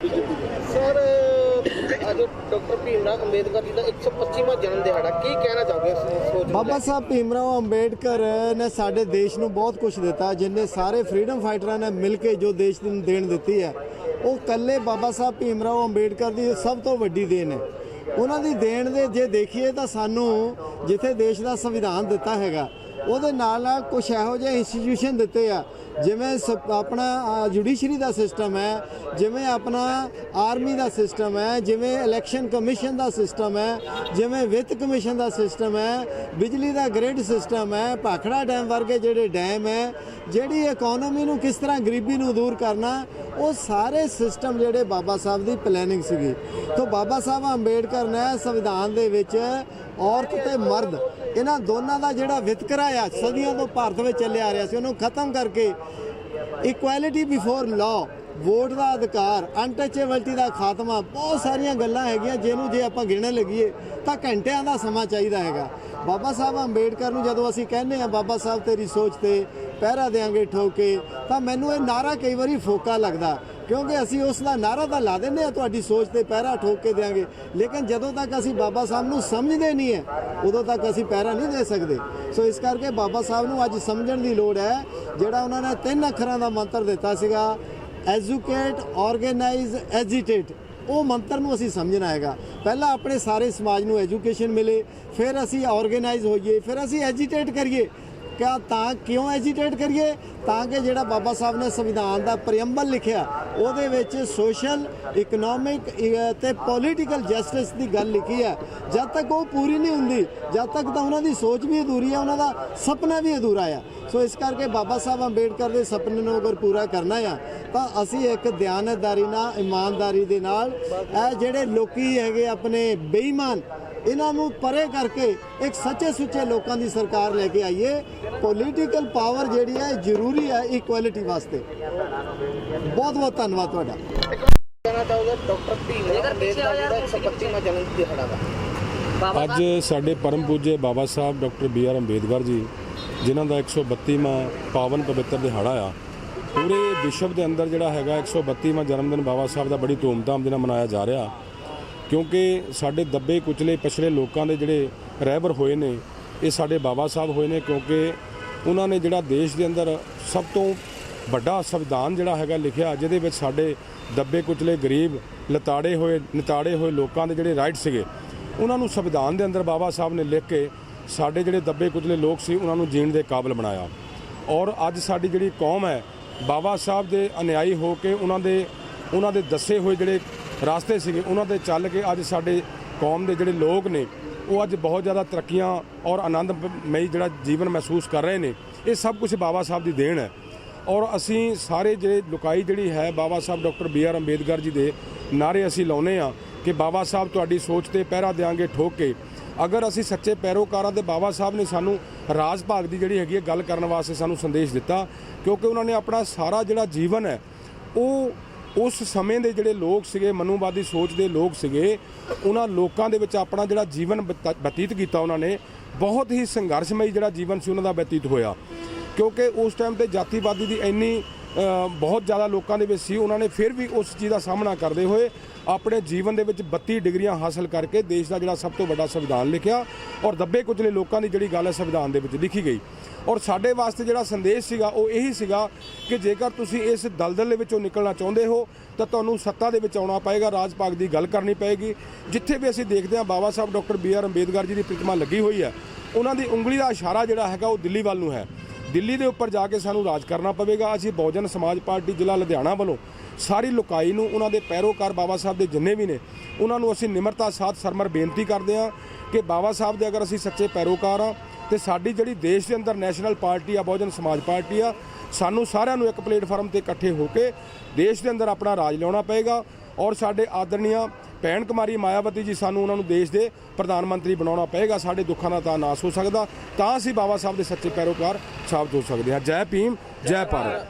Sir, ਅੱਜ doctor Bhimrao Ambedkar ji ਦਾ 125ਵਾਂ ਜਨਮ ਦਿਹਾੜਾ, ਕੀ ਕਹਿਣਾ ਚਾਹੋਗੇ ਇਸ ਸੋਚ ਬਾਬਾ ਸਾਹਿਬ ਭੀਮਰਾਓ ਅੰਬੇਡਕਰ ਨੇ ਸਾਡੇ ਦੇਸ਼ ਨੂੰ ਬਹੁਤ ਕੁਝ ਦਿੱਤਾ, ਜਿੰਨੇ ਸਾਰੇ ਫਰੀडम ਫਾਈਟਰਾਂ ਨੇ ਮਿਲ ਕੇ ਜੋ ਦੇਸ਼ ਨੂੰ ਦੇਣ ਦਿੱਤੀ ਹੈ, ਉਹ ਕੱਲੇ ਬਾਬਾ ਸਾਹਿਬ ਭੀਮਰਾਓ ਅੰਬੇਡਕਰ ਦੀ ਸਭ ਤੋਂ ਵੱਡੀ ਦੇਣ ਹੈ। ਉਹਨਾਂ ਦੀ ਦੇਣ ਦੇ ਜੇ ਦੇਖੀਏ ਤਾਂ ਸਾਨੂੰ ਜਿੱਥੇ ਦੇਸ਼ ਦਾ ਸੰਵਿਧਾਨ ਦਿੱਤਾ ਹੈਗਾ ਉਹਦੇ ਨਾਲ ਨਾਲ ਕੁਝ ਇਹੋ ਜਿਹੇ ਇੰਸਟੀਟਿਊਸ਼ਨ ਦਿੱਤੇ ਆ, ਜਿਵੇਂ ਸ- ਆਪਣਾ ਜੁਡੀਸ਼ਰੀ ਦਾ ਸਿਸਟਮ ਹੈ, ਜਿਵੇਂ ਆਪਣਾ ਆਰਮੀ ਦਾ ਸਿਸਟਮ ਹੈ, ਜਿਵੇਂ ਇਲੈਕਸ਼ਨ ਕਮਿਸ਼ਨ ਦਾ ਸਿਸਟਮ ਹੈ, ਜਿਵੇਂ ਵਿੱਤ ਕਮਿਸ਼ਨ ਦਾ ਸਿਸਟਮ ਹੈ, ਬਿਜਲੀ ਦਾ ਗ੍ਰਿਡ ਸਿਸਟਮ ਹੈ, ਭਾਖੜਾ ਡੈਮ ਵਰਗੇ ਜਿਹੜੇ ਡੈਮ ਹੈ, ਜਿਹੜੀ ਇਕਨੋਮੀ ਨੂੰ ਕਿਸ ਤਰ੍ਹਾਂ ਗਰੀਬੀ ਨੂੰ ਦੂਰ ਕਰਨਾ, ਉਹ ਸਾਰੇ ਸਿਸਟਮ ਜਿਹੜੇ ਬਾਬਾ ਸਾਹਿਬ ਦੀ ਪਲੈਨਿੰਗ ਸੀਗੀ। ਤੋਂ ਬਾਬਾ ਸਾਹਿਬ ਅੰਬੇਡਕਰ ਨੇ ਸੰਵਿਧਾਨ ਦੇ ਵਿੱਚ ਔਰਤ ਤੇ ਮਰਦ ਇਹਨਾਂ ਦੋਨਾਂ ਦਾ ਜਿਹੜਾ ਵਿਤਕਰਾ ਆ, ਸਦੀਆਂ ਤੋਂ ਭਾਰਤ ਵਿੱਚ ਚੱਲਿਆ ਆ ਰਿਹਾ ਸੀ, ਉਹਨੂੰ ਖਤਮ ਕਰਕੇ ਇਕੁਐਲਿਟੀ ਬਿਫੋਰ ਲਾਅ ਵੋਟ ਦਾ ਅਧਿਕਾਰ ਅਨਟੱਚੇਬਿਲਟੀ ਦਾ ਖਾਤਮਾ, ਬਹੁਤ ਸਾਰੀਆਂ ਗੱਲਾਂ ਹੈਗੀਆਂ ਜਿਹਨੂੰ ਜੇ ਆਪਾਂ ਗਿਣਨ ਲੱਗੀਏ ਤਾਂ ਘੰਟਿਆਂ ਦਾ ਸਮਾਂ ਚਾਹੀਦਾ ਹੈਗਾ। ਬਾਬਾ ਸਾਹਿਬ ਅੰਬੇਡਕਰ ਨੂੰ ਜਦੋਂ ਅਸੀਂ ਕਹਿੰਦੇ ਆ ਬਾਬਾ ਸਾਹਿਬ, ਤੇਰੀ ਸੋਚ ਤੇ ਪਹਿਰਾ ਦੇਾਂਗੇ ਠੋਕੇ, ਤਾਂ ਮੈਨੂੰ ਇਹ ਨਾਰਾ ਕਈ ਵਾਰੀ ਫੋਕਾ ਲੱਗਦਾ। ਕਿਉਂਕਿ ਅਸੀਂ ਉਸ ਦਾ ਨਾਰਾ ਤਾਂ ਲਾ ਦਿੰਦੇ ਆ ਤੁਹਾਡੀ ਸੋਚ ਤੇ ਪਹਿਰਾ ਠੋਕ ਕੇ ਦੇਾਂਗੇ ਲੇਕਿਨ ਜਦੋਂ ਤੱਕ ਅਸੀਂ ਬਾਬਾ ਸਾਹਿਬ ਨੂੰ ਸਮਝਦੇ ਨਹੀਂ ਹੈ, ਉਦੋਂ ਤੱਕ ਅਸੀਂ ਪਹਿਰਾ ਨਹੀਂ ਦੇ ਸਕਦੇ। ਸੋ ਇਸ ਕਰਕੇ ਬਾਬਾ ਸਾਹਿਬ ਨੂੰ ਅੱਜ ਸਮਝਣ ਦੀ ਲੋੜ ਹੈ, ਜਿਹੜਾ ਉਹਨਾਂ ਨੇ ਤਿੰਨ ਅੱਖਰਾਂ ਦਾ ਮੰਤਰ ਦਿੱਤਾ ਸੀਗਾ ਐਜੂਕੇਟ ਆਰਗੇਨਾਈਜ਼ ਐਜੀਟੇਟ ਉਹ ਮੰਤਰ ਨੂੰ ਅਸੀਂ ਸਮਝਣਾ ਹੈਗਾ। ਪਹਿਲਾਂ ਆਪਣੇ ਸਾਰੇ ਸਮਾਜ ਨੂੰ ਐਜੂਕੇਸ਼ਨ ਮਿਲੇ, ਫਿਰ ਅਸੀਂ ਆਰਗੇਨਾਈਜ਼ ਹੋਈਏ, ਫਿਰ ਅਸੀਂ ਐਜੀਟੇਟ ਕਰੀਏ। ਕਿਆ ਤਾਂ ਕਿਉਂ ਐਜੀਟੇਟ ਕਰੀਏ? ਤਾਂ ਕਿ ਜਿਹੜਾ ਬਾਬਾ ਸਾਹਿਬ ਨੇ ਸੰਵਿਧਾਨ ਦਾ ਪ੍ਰੀਐਮਬਲ ਲਿਖਿਆ, ਉਹਦੇ ਵਿੱਚ ਸੋਸ਼ਲ ਇਕਨੋਮਿਕ ਤੇ ਪੋਲੀਟੀਕਲ ਜਸਟਿਸ ਦੀ ਗੱਲ ਲਿਖੀ ਹੈ। ਜਦ ਤੱਕ ਉਹ ਪੂਰੀ ਨਹੀਂ ਹੁੰਦੀ, ਜਦ ਤੱਕ ਤਾਂ ਉਹਨਾਂ ਦੀ ਸੋਚ ਵੀ ਅਧੂਰੀ ਹੈ, ਉਹਨਾਂ ਦਾ ਸੁਪਨਾ ਵੀ ਅਧੂਰਾ ਆ ਸੋ ਇਸ ਕਰਕੇ ਬਾਬਾ ਸਾਹਿਬ ਅੰਬੇਡਕਰ ਦੇ ਸੁਪਨੇ ਨੂੰ ਅਗਰ ਪੂਰਾ ਕਰਨਾ ਆ ਤਾਂ ਅਸੀਂ ਇੱਕ ਦਿਆਨਤਦਾਰੀ ਨਾਲ, ਇਮਾਨਦਾਰੀ ਦੇ ਨਾਲ, ਇਹ ਜਿਹੜੇ ਲੋਕੀ ਹੈਗੇ ਆਪਣੇ ਬੇਈਮਾਨ ਇਹਨਾਂ ਨੂੰ ਪਰੇ ਕਰਕੇ ਇੱਕ ਸੱਚੇ ਸੁੱਚੇ ਲੋਕਾਂ ਦੀ ਸਰਕਾਰ ਲੈ ਕੇ ਆਈਏ। ਪੋਲੀਟੀਕਲ ਪਾਵਰ ਜਿਹੜੀ ਹੈ ਜ਼ਰੂਰੀ ਹੈ ਇਕੁਐਲਿਟੀ ਵਾਸਤੇ। ਬਹੁਤ ਬਹੁਤ ਧੰਨਵਾਦ ਤੁਹਾਡਾ। ਕਹਿਣਾ ਚਾਹੋਗੇ ਡਾਕਟਰ ਭੀਮਰਾਵ ਅੰਬੇਦਕਰ ਦਾ 125ਵਾਂ ਜਨਮ ਦਿਹਾੜਾ ਦਾ ਅੱਜ ਸਾਡੇ ਪਰਮ ਪੂਜੇ Baba Saheb doctor B R Ambedkar ji, ਜਿਨ੍ਹਾਂ ਦਾ 132ਵਾਂ ਪਾਵਨ ਪਵਿੱਤਰ ਦਿਹਾੜਾ ਆ। ਪੂਰੇ ਵਿਸ਼ਵ ਦੇ ਅੰਦਰ ਜਿਹੜਾ ਹੈਗਾ 132ਵਾਂ ਜਨਮ ਦਿਨ ਬਾਬਾ ਸਾਹਿਬ ਦਾ ਬੜੀ ਧੂਮਧਾਮ ਦੇ ਨਾਲ ਮਨਾਇਆ ਜਾ ਰਿਹਾ। ਕਿਉਂਕਿ ਸਾਡੇ ਦੱਬੇ ਕੁਚਲੇ ਪਛੜੇ ਲੋਕਾਂ ਦੇ ਜਿਹੜੇ ਰਹਿਬਰ ਹੋਏ ਨੇ, ਇਹ ਸਾਡੇ ਬਾਬਾ ਸਾਹਿਬ ਹੋਏ ਨੇ ਕਿਉਂਕਿ ਉਹਨਾਂ ਨੇ ਜਿਹੜਾ ਦੇਸ਼ ਦੇ ਅੰਦਰ ਸਭ ਤੋਂ ਵੱਡਾ ਸੰਵਿਧਾਨ ਜਿਹੜਾ ਹੈਗਾ ਲਿਖਿਆ, ਜਿਹਦੇ ਵਿੱਚ ਸਾਡੇ ਦੱਬੇ ਕੁਚਲੇ ਗਰੀਬ, ਲਤਾੜੇ ਹੋਏ, ਨਿਤਾੜੇ ਹੋਏ ਲੋਕਾਂ ਦੇ ਜਿਹੜੇ ਰਾਈਟ ਸੀਗੇ, ਉਹਨਾਂ ਨੂੰ ਸੰਵਿਧਾਨ ਦੇ ਅੰਦਰ ਬਾਬਾ ਸਾਹਿਬ ਨੇ ਲਿਖ ਕੇ ਸਾਡੇ ਜਿਹੜੇ ਦੱਬੇ ਕੁਚਲੇ ਲੋਕ ਸੀ, ਉਹਨਾਂ ਨੂੰ ਜੀਣ ਦੇ ਕਾਬਿਲ ਬਣਾਇਆ। ਔਰ ਅੱਜ ਸਾਡੀ ਜਿਹੜੀ ਕੌਮ ਹੈ, ਬਾਬਾ ਸਾਹਿਬ ਦੇ ਅਨਿਆਈ ਹੋ ਕੇ ਉਹਨਾਂ ਦੇ ਉਹਨਾਂ ਦੇ ਦੱਸੇ ਹੋਏ ਜਿਹੜੇ ਰਾਸਤੇ ਸੀਗੇ, ਉਹਨਾਂ ਤੇ ਚੱਲ ਕੇ ਅੱਜ ਸਾਡੇ ਕੌਮ ਦੇ ਜਿਹੜੇ ਲੋਕ ਨੇ, ਉਹ ਅੱਜ ਬਹੁਤ ਜ਼ਿਆਦਾ ਤਰੱਕੀਆਂ ਔਰ ਆਨੰਦਮਈ ਜਿਹੜਾ ਜੀਵਨ ਮਹਿਸੂਸ ਕਰ ਰਹੇ ਨੇ, ਇਹ ਸਭ ਕੁਝ ਬਾਬਾ ਸਾਹਿਬ ਦੀ ਦੇਣ ਹੈ। ਔਰ ਅਸੀਂ ਸਾਰੇ ਜਿਹੜੇ ਲੁਕਾਈ ਜਿਹੜੀ ਹੈ Baba Saheb doctor B R Ambedkar ji ਦੇ ਨਾਰੇ ਅਸੀਂ ਲਾਉਨੇ ਆ ਕਿ ਬਾਬਾ ਸਾਹਿਬ ਤੁਹਾਡੀ ਸੋਚ ਤੇ ਪਹਿਰਾ ਦੇਾਂਗੇ ਠੋਕ ਕੇ। ਅਗਰ ਅਸੀਂ ਸੱਚੇ ਪੈਰੋਕਾਰਾਂ ਤੇ ਬਾਬਾ ਸਾਹਿਬ ਨੇ ਸਾਨੂੰ ਰਾਜ ਭਾਗ ਦੀ ਜਿਹੜੀ ਹੈਗੀ ਹੈ ਗੱਲ ਕਰਨ ਵਾਸਤੇ ਸਾਨੂੰ ਸੰਦੇਸ਼ ਦਿੱਤਾ, ਕਿਉਂਕਿ ਉਹਨਾਂ ਨੇ ਆਪਣਾ ਸਾਰਾ ਜਿਹੜਾ ਜੀਵਨ ਹੈ, ਉਹ ਉਸ ਸਮੇਂ ਦੇ ਜਿਹੜੇ ਲੋਕ ਸੀਗੇ, ਮਨੂਵਾਦੀ ਸੋਚ ਦੇ ਲੋਕ ਸੀਗੇ, ਉਹਨਾਂ ਲੋਕਾਂ ਦੇ ਵਿੱਚ ਆਪਣਾ ਜਿਹੜਾ ਜੀਵਨ ਬਤਾ- ਬਤੀਤ ਕੀਤਾ ਉਹਨਾਂ ਨੇ, ਬਹੁਤ ਹੀ ਸੰਘਰਸ਼ਮਈ ਜਿਹੜਾ ਜੀਵਨ ਸੀ ਉਹਨਾਂ ਦਾ ਬਤੀਤ ਹੋਇਆ। ਕਿਉਂਕਿ ਉਸ ਟਾਈਮ ਤੇ ਜਾਤੀਵਾਦੀ ਦੀ ਇੰਨੀ ਬਹੁਤ ਜ਼ਿਆਦਾ ਲੋਕਾਂ ਦੇ ਵਿੱਚ ਸੀ। ਉਹਨਾਂ ਨੇ ਫਿਰ ਵੀ ਉਸ ਚੀਜ਼ ਦਾ ਸਾਹਮਣਾ ਕਰਦੇ ਹੋਏ ਆਪਣੇ ਜੀਵਨ ਦੇ ਵਿੱਚ 32 ਡਿਗਰੀਆਂ ਹਾਸਲ ਕਰਕੇ ਦੇਸ਼ ਦਾ ਜਿਹੜਾ ਸਭ ਤੋਂ ਵੱਡਾ ਸੰਵਿਧਾਨ ਲਿਖਿਆ ਔਰ ਦੱਬੇ ਕੁਚਲੇ ਲੋਕਾਂ ਦੀ ਜਿਹੜੀ ਗੱਲ ਹੈ ਸੰਵਿਧਾਨ ਦੇ ਵਿੱਚ ਲਿਖੀ ਗਈ। ਔਰ ਸਾਡੇ ਵਾਸਤੇ ਜਿਹੜਾ ਸੰਦੇਸ਼ ਸੀਗਾ, ਉਹ ਇਹੀ ਸੀਗਾ ਕਿ ਜੇਕਰ ਤੁਸੀਂ ਇਸ ਦਲਦਲ ਦੇ ਵਿੱਚੋਂ ਨਿਕਲਣਾ ਚਾਹੁੰਦੇ ਹੋ, ਤਾਂ ਤੁਹਾਨੂੰ ਸੱਤਾ ਦੇ ਵਿੱਚ ਆਉਣਾ ਪਏਗਾ ਰਾਜ ਭਾਗ ਦੀ ਗੱਲ ਕਰਨੀ ਪਏਗੀ। ਜਿੱਥੇ ਵੀ ਅਸੀਂ ਦੇਖਦੇ ਹਾਂ Baba Saheb, doctor B R Ambedkar ji ਦੀ ਪ੍ਰਤਿਮਾ ਲੱਗੀ ਹੋਈ ਹੈ, ਉਹਨਾਂ ਦੀ ਉਂਗਲੀ ਦਾ ਇਸ਼ਾਰਾ ਜਿਹੜਾ ਹੈਗਾ, ਉਹ ਦਿੱਲੀ ਵੱਲ ਨੂੰ ਹੈ। ਦਿੱਲੀ ਦੇ ਉੱਪਰ ਜਾ ਕੇ ਸਾਨੂੰ ਰਾਜ ਕਰਨਾ ਪਵੇਗਾ। ਅਸੀਂ ਬਹੁਜਨ ਸਮਾਜ ਪਾਰਟੀ ਜ਼ਿਲ੍ਹਾ ਲੁਧਿਆਣਾ ਵੱਲੋਂ ਸਾਰੀ ਲੁਕਾਈ ਨੂੰ ਉਹਨਾਂ ਦੇ ਪੈਰੋਕਾਰ ਬਾਬਾ ਸਾਹਿਬ ਦੇ ਜਿੰਨੇ ਵੀ ਨੇ, ਉਹਨਾਂ ਨੂੰ ਅਸੀਂ ਨਿਮਰਤਾ ਸਾਥ ਸਰਮਰ ਬੇਨਤੀ ਕਰਦੇ ਹਾਂ ਕਿ ਬਾਬਾ ਸਾਹਿਬ ਦੇ ਅਗਰ ਅਸੀਂ ਸੱਚੇ ਪੈਰੋਕਾਰ ਆ ਤੇ ਸਾਡੀ ਜਿਹੜੀ ਦੇਸ਼ ਦੇ ਅੰਦਰ ਨੈਸ਼ਨਲ ਪਾਰਟੀ ਆ, ਬਹੁਜਨ ਸਮਾਜ ਪਾਰਟੀ ਆ, ਸਾਨੂੰ ਸਾਰਿਆਂ ਨੂੰ ਇੱਕ ਪਲੇਟਫਾਰਮ ਤੇ ਇਕੱਠੇ ਹੋ ਕੇ ਦੇਸ਼ ਦੇ ਅੰਦਰ ਆਪਣਾ ਰਾਜ ਲਿਆਉਣਾ ਪਏਗਾ ਔਰ ਸਾਡੇ ਆਦਰਣੀਆਂ ਭੈਣ ਕੁਮਾਰੀ ਮਾਇਆਵਤੀ ਜੀ ਸਾਨੂੰ ਉਹਨਾਂ ਨੂੰ ਦੇਸ਼ ਦੇ ਪ੍ਰਧਾਨ ਮੰਤਰੀ ਬਣਾਉਣਾ ਪਏਗਾ। ਸਾਡੇ ਦੁੱਖਾਂ ਦਾ ਤਾਂ ਨਾਸ ਹੋ ਸਕਦਾ। ਤਾਂ ਅਸੀਂ ਬਾਬਾ ਸਾਹਿਬ ਦੇ ਸੱਚੇ ਪੈਰੋਕਾਰ ਸਾਬਤ ਹੋ ਸਕਦੇ ਹਾਂ। ਜੈ ਭੀਮ, ਜੈ ਭਾਰਤ।